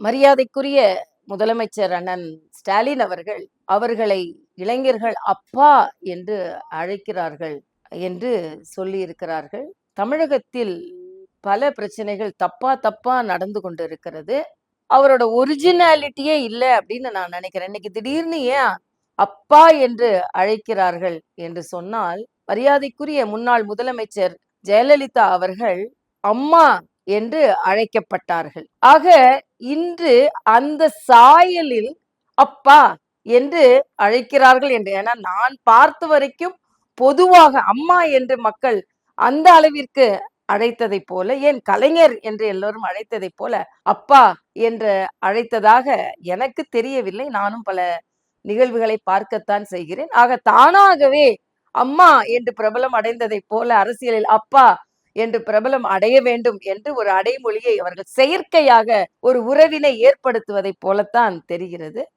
மரியாதைக்குரிய முதலமைச்சர் அண்ணன் ஸ்டாலின் அவர்கள் அவர்களை இளைஞர்கள் அப்பா என்று அழைக்கிறார்கள் என்று சொல்லி இருக்கிறார்கள் தமிழகத்தில் பல பிரச்சனைகள் தப்பா தப்பா நடந்து கொண்டு இருக்கிறது அவரோட ஒரிஜினாலிட்டியே இல்லை அப்படின்னு நான் நினைக்கிறேன். இன்னைக்கு திடீர்னு ஏன் அப்பா என்று அழைக்கிறார்கள் என்று சொன்னால் மரியாதைக்குரிய முன்னாள் முதலமைச்சர் ஜெயலலிதா அவர்கள் அம்மா என்று அழைக்கப்பட்டார்கள். ஆக இன்று அந்த சாயலில் அப்பா என்று அழைக்கிறார்கள் என்று. ஏன்னா நான் பார்த்த வரைக்கும் பொதுவாக அம்மா என்று மக்கள் அந்த அளவிற்கு அழைத்ததைப் போல ஏன் கலைஞர் என்று எல்லோரும் அழைத்ததை போல அப்பா என்று அழைத்ததாக எனக்கு தெரியவில்லை. நானும் பல நிகழ்வுகளை பார்க்கத்தான் செய்கிறேன். ஆக தானாகவே அம்மா என்று பிரபலம் அடைந்ததைப் போல அரசியலில் அப்பா என்று பிரபலம் அடைய வேண்டும் என்று ஒரு அடைமொழியை அவர்கள் செயற்கையாக ஒரு உறவினை ஏற்படுத்துவதைப் போலத்தான் தெரிகிறது.